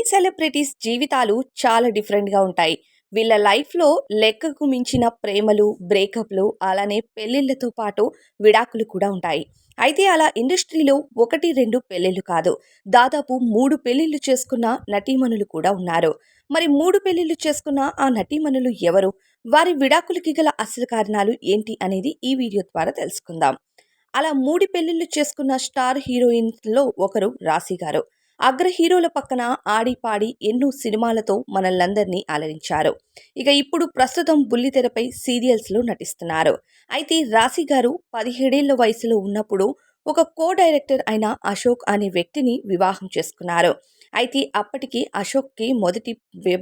ఈ సెలబ్రిటీస్ జీవితాలు చాలా డిఫరెంట్గా ఉంటాయి. వీళ్ళ లైఫ్లో లెక్కకు మించిన ప్రేమలు బ్రేకప్లు అలానే పెళ్ళిళ్ళతో పాటు విడాకులు కూడా ఉంటాయి. అయితే అలా ఇండస్ట్రీలో ఒకటి రెండు పెళ్ళిళ్ళు కాదు. దాదాపు మూడు పెళ్ళిళ్ళు చేసుకున్న నటీమణులు కూడా ఉన్నారు. మరి మూడు పెళ్ళిళ్ళు చేసుకున్న ఆ నటీమణులు ఎవరు? వారి విడాకులకి గల అసలు కారణాలు ఏంటి అనేది ఈ వీడియో ద్వారా తెలుసుకుందాం. అలా మూడు పెళ్ళిళ్ళు చేసుకున్న స్టార్ హీరోయిన్స్లో ఒకరు రాశి గారు. అగ్ర హీరోల పక్కన ఆడి పాడి ఎన్నో సినిమాలతో మనల్నందరినీ అలరించారు. ఇక ఇప్పుడు ప్రస్తుతం బుల్లితెరపై సీరియల్స్లో నటిస్తున్నారు. అయితే రాశి గారు పదిహేడేళ్ళ వయసులో ఉన్నప్పుడు ఒక కో డైరెక్టర్ అయిన అశోక్ అనే వ్యక్తిని వివాహం చేసుకున్నారు. అయితే అప్పటికి అశోక్కి మొదటి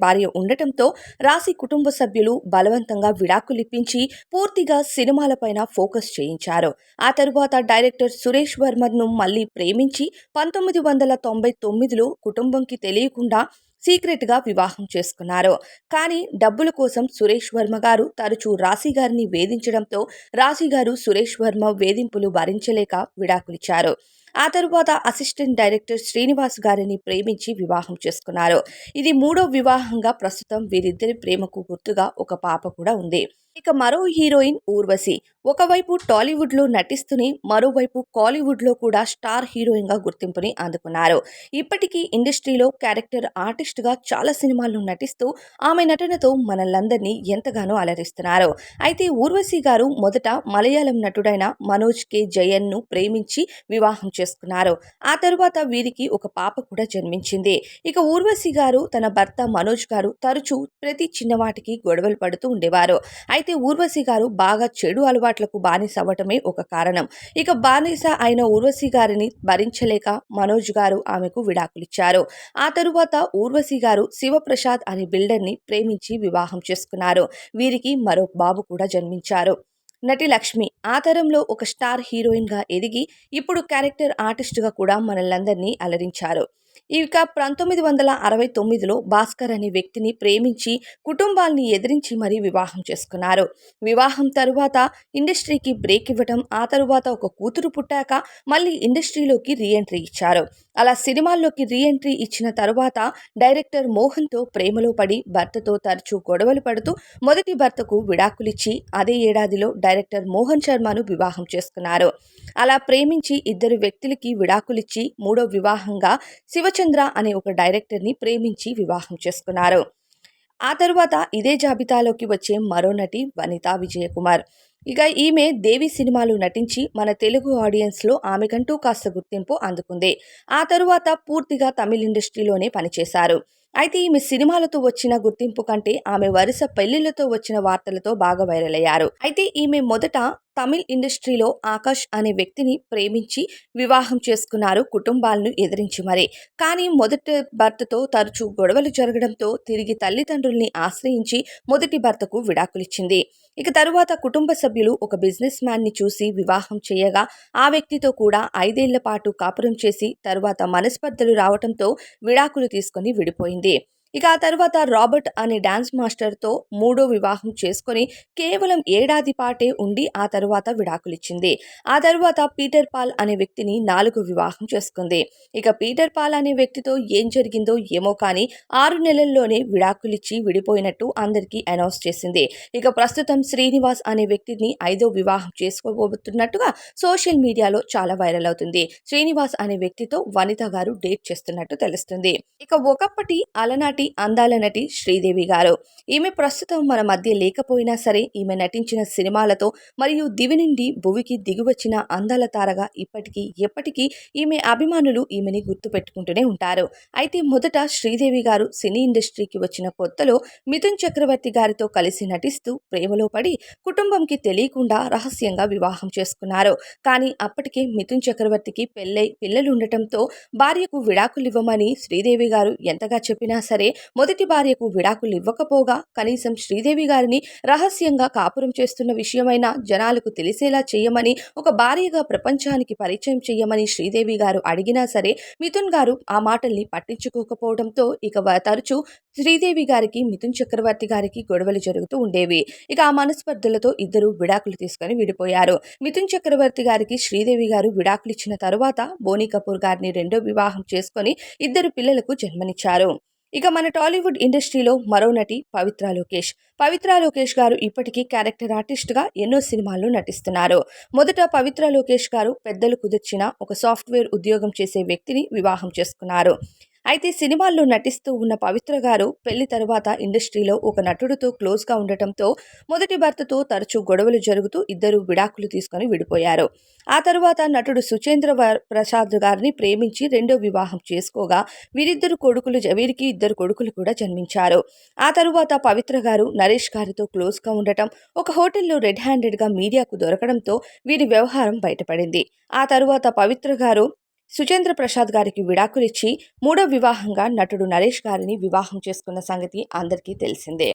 భార్య ఉండటంతో రాశి కుటుంబ సభ్యులు బలవంతంగా విడాకులిప్పించి పూర్తిగా సినిమాలపైన ఫోకస్ చేయించారు. ఆ తరువాత డైరెక్టర్ సురేష్ వర్మను మళ్ళీ ప్రేమించి పంతొమ్మిది వందల తొంభై తొమ్మిదిలో కుటుంబంకి తెలియకుండా సీక్రెట్గా వివాహం చేసుకున్నారు. కానీ డబ్బుల కోసం సురేష్ వర్మ గారు తరచూ రాశి గారిని వేధించడంతో రాశి గారు సురేష్ వర్మ వేధింపులు భరించలేక విడాకులిచ్చారు. ఆ తరువాత అసిస్టెంట్ డైరెక్టర్ శ్రీనివాస్ గారిని ప్రేమించి వివాహం చేసుకున్నారు. ఇది మూడో వివాహంగా ప్రస్తుతం వీరిద్దరి ప్రేమకు గుర్తుగా ఒక పాప కూడా ఉంది. ఇక మరో హీరోయిన్ ఊర్వశి. ఒకవైపు టాలీవుడ్లో నటిస్తూనే మరోవైపు కాలీవుడ్లో కూడా స్టార్ హీరోయిన్గా గుర్తింపుని అందుకున్నారు. ఇప్పటికీ ఇండస్ట్రీలో క్యారెక్టర్ ఆర్టిస్ట్గా చాలా సినిమాల్లో నటిస్తూ ఆమె నటనతో మనల్లందరినీ ఎంతగానో అలరిస్తున్నారు. అయితే ఊర్వశి గారు మొదట మలయాళం నటుడైన మనోజ్ కే. జయన్ను ప్రేమించి వివాహం చేసుకున్నారు. ఆ తరువాత వీరికి ఒక పాప కూడా జన్మించింది. ఇక ఊర్వశి గారు తన భర్త మనోజ్ గారు తరచూ ప్రతి చిన్నవాటికి గొడవలు పడుతూ ఉండేవారు. అయితే ఊర్వశి గారు బాగా చెడు అలవాట్లకు బానిస అవ్వటమే ఒక కారణం. ఇక బానిస అయిన ఊర్వశి గారిని భరించలేక మనోజ్ గారు ఆమెకు విడాకులిచ్చారు. ఆ తరువాత ఊర్వశి గారు శివప్రసాద్ అనే బిల్డర్ని ప్రేమించి వివాహం చేసుకున్నారు. వీరికి మరో బాబు కూడా జన్మించారు. నటి లక్ష్మి ఆ తరంలో ఒక స్టార్ హీరోయిన్గా ఎదిగి ఇప్పుడు క్యారెక్టర్ ఆర్టిస్ట్గా కూడా మనల్లందరినీ అలరించారు. ఇక పంతొమ్మిది వందల అరవై తొమ్మిదిలో భాస్కర్ అనే వ్యక్తిని ప్రేమించి కుటుంబాల్ని ఎదిరించి మరీ వివాహం చేసుకున్నారు. వివాహం తరువాత ఇండస్ట్రీకి బ్రేక్ ఇవ్వటం ఆ తరువాత ఒక కూతురు పుట్టాక మళ్ళీ ఇండస్ట్రీలోకి రీఎంట్రీ ఇచ్చారు. అలా సినిమాల్లోకి రీఎంట్రీ ఇచ్చిన తరువాత డైరెక్టర్ మోహన్తో ప్రేమలో పడి భర్తతో తరచూ గొడవలు పడుతూ మొదటి భర్తకు విడాకులిచ్చి అదే ఏడాదిలో డైరెక్టర్ మోహన్ శర్మను వివాహం చేసుకున్నారు. అలా ప్రేమించి ఇద్దరు వ్యక్తులకి విడాకులిచ్చి మూడో వివాహంగా శివ రామచంద్ర అనే ఒక డైరెక్టర్ని ప్రేమించి వివాహం చేసుకున్నారు. ఆ తరువాత ఇదే జాబితాలోకి వచ్చే మరో నటి వనితా విజయకుమార్. ఇక ఈమె దేవి సినిమాలు నటించి మన తెలుగు ఆడియన్స్లో ఆమెకంటూ కాస్త గుర్తింపు అందుకుంది. ఆ తరువాత పూర్తిగా తమిళ ఇండస్ట్రీలోనే పనిచేశారు. అయితే ఈమె సినిమాలతో వచ్చిన గుర్తింపు కంటే ఆమె వరుస పెళ్ళిళ్ళతో వచ్చిన వార్తలతో బాగా వైరల్ అయ్యారు. అయితే ఈమె మొదట తమిళ్ ఇండస్ట్రీలో ఆకాష్ అనే వ్యక్తిని ప్రేమించి వివాహం చేసుకున్నారు కుటుంబాలను ఎదిరించి మరి. కానీ మొదటి భర్తతో తరచూ గొడవలు జరగడంతో తిరిగి తల్లిదండ్రుల్ని ఆశ్రయించి మొదటి భర్తకు విడాకులిచ్చింది. ఇక తరువాత కుటుంబ సభ్యులు ఒక బిజినెస్ మ్యాన్ని చూసి వివాహం చేయగా ఆ వ్యక్తితో కూడా ఐదేళ్ళ పాటు కాపురం చేసి తరువాత మనస్పర్ధలు రావడంతో విడాకులు తీసుకుని విడిపోయింది. ఇక ఆ తర్వాత రాబర్ట్ అనే డాన్స్ మాస్టర్తో మూడో వివాహం చేసుకొని కేవలం ఏడాది పాటే ఉండి ఆ తర్వాత విడాకులిచ్చింది. ఆ తర్వాత పీటర్ పాల్ అనే వ్యక్తిని నాలుగు వివాహం చేసుకుంది. ఇక పీటర్ పాల్ అనే వ్యక్తితో ఏం జరిగిందో ఏమో కానీ ఆరు నెలల్లోనే విడాకులిచ్చి విడిపోయినట్టు అందరికీ అనౌన్స్ చేసింది. ఇక ప్రస్తుతం శ్రీనివాస్ అనే వ్యక్తిని ఐదో వివాహం చేసుకోబోతున్నట్టుగా సోషల్ మీడియాలో చాలా వైరల్ అవుతుంది. శ్రీనివాస్ అనే వ్యక్తితో వనిత గారు డేట్ చేస్తున్నట్టు తెలుస్తుంది. ఇక ఒకప్పటి అలనాటి నటి అందాల నటి శ్రీదేవి గారు. ఈమె ప్రస్తుతం మన మధ్య లేకపోయినా సరే ఈమె నటించిన సినిమాలతో మరియు దివి నుండి భువికి దిగివచ్చిన అందాల తారగా ఇప్పటికీ ఎప్పటికీ ఈమె అభిమానులు ఈమెని గుర్తుపెట్టుకుంటూనే ఉంటారు. అయితే మొదట శ్రీదేవి గారు సినీ ఇండస్ట్రీకి వచ్చిన కొత్తలో మిథున్ చక్రవర్తి గారితో కలిసి నటిస్తూ ప్రేమలో పడి కుటుంబంకి తెలియకుండా రహస్యంగా వివాహం చేసుకున్నారు. కానీ అప్పటికే మిథున్ చక్రవర్తికి పెళ్ళై పిల్లలు ఉండటంతో భార్యకు విడాకులివ్వమని శ్రీదేవి గారు ఎంతగా చెప్పినా సరే మొదటి భార్యకు విడాకులు ఇవ్వకపోగా కనీసం శ్రీదేవి గారిని రహస్యంగా కాపురం చేస్తున్న విషయమైన జనాలకు తెలిసేలా చేయమని ఒక భార్యగా ప్రపంచానికి పరిచయం చేయమని శ్రీదేవి గారు అడిగినా సరే మిథున్ గారు ఆ మాటల్ని పట్టించుకోకపోవడంతో ఇక తరచూ శ్రీదేవి గారికి మిథున్ చక్రవర్తి గారికి గొడవలు జరుగుతూ ఉండేవి. ఇక ఆ మనస్పర్ధలతో ఇద్దరు విడాకులు తీసుకుని విడిపోయారు. మిథున్ చక్రవర్తి గారికి శ్రీదేవి గారు విడాకులు ఇచ్చిన తరువాత బోనీ కపూర్ గారిని రెండో వివాహం చేసుకొని ఇద్దరు పిల్లలకు జన్మనిచ్చారు. ఇక మన టాలీవుడ్ ఇండస్ట్రీలో మరో నటి పవిత్ర లోకేష్. పవిత్ర లోకేష్ గారు ఇప్పటికీ క్యారెక్టర్ ఆర్టిస్ట్గా ఎన్నో సినిమాల్లో నటిస్తున్నారు. మొదట పవిత్ర లోకేష్ గారు పెద్దలు కుదిర్చిన ఒక సాఫ్ట్వేర్ ఉద్యోగం చేసే వ్యక్తిని వివాహం చేసుకున్నారు. అయితే సినిమాల్లో నటిస్తూ ఉన్న పవిత్ర గారు పెళ్ళి తరువాత ఇండస్ట్రీలో ఒక నటుడితో క్లోజ్గా ఉండటంతో మొదటి భర్తతో తరచూ గొడవలు జరుగుతూ ఇద్దరు విడాకులు తీసుకొని విడిపోయారు. ఆ తరువాత నటుడు సుచేంద్ర వ- ప్రసాద్ గారిని ప్రేమించి రెండో వివాహం చేసుకోగా వీరిద్దరు కొడుకులు వీరికి ఇద్దరు కొడుకులు కూడా జన్మించారు. ఆ తరువాత పవిత్ర గారు నరేష్ గారితో క్లోజ్గా ఉండటం ఒక హోటల్లో రెడ్ హ్యాండెడ్గా మీడియాకు దొరకడంతో వీరి వ్యవహారం బయటపడింది. ఆ తరువాత పవిత్ర గారు సుచేంద్ర ప్రసాద్ గారికి విడాకులిచ్చి మూడో వివాహంగా నటుడు నరేష్ గారిని వివాహం చేసుకున్న సంగతి అందరికీ తెలిసిందే.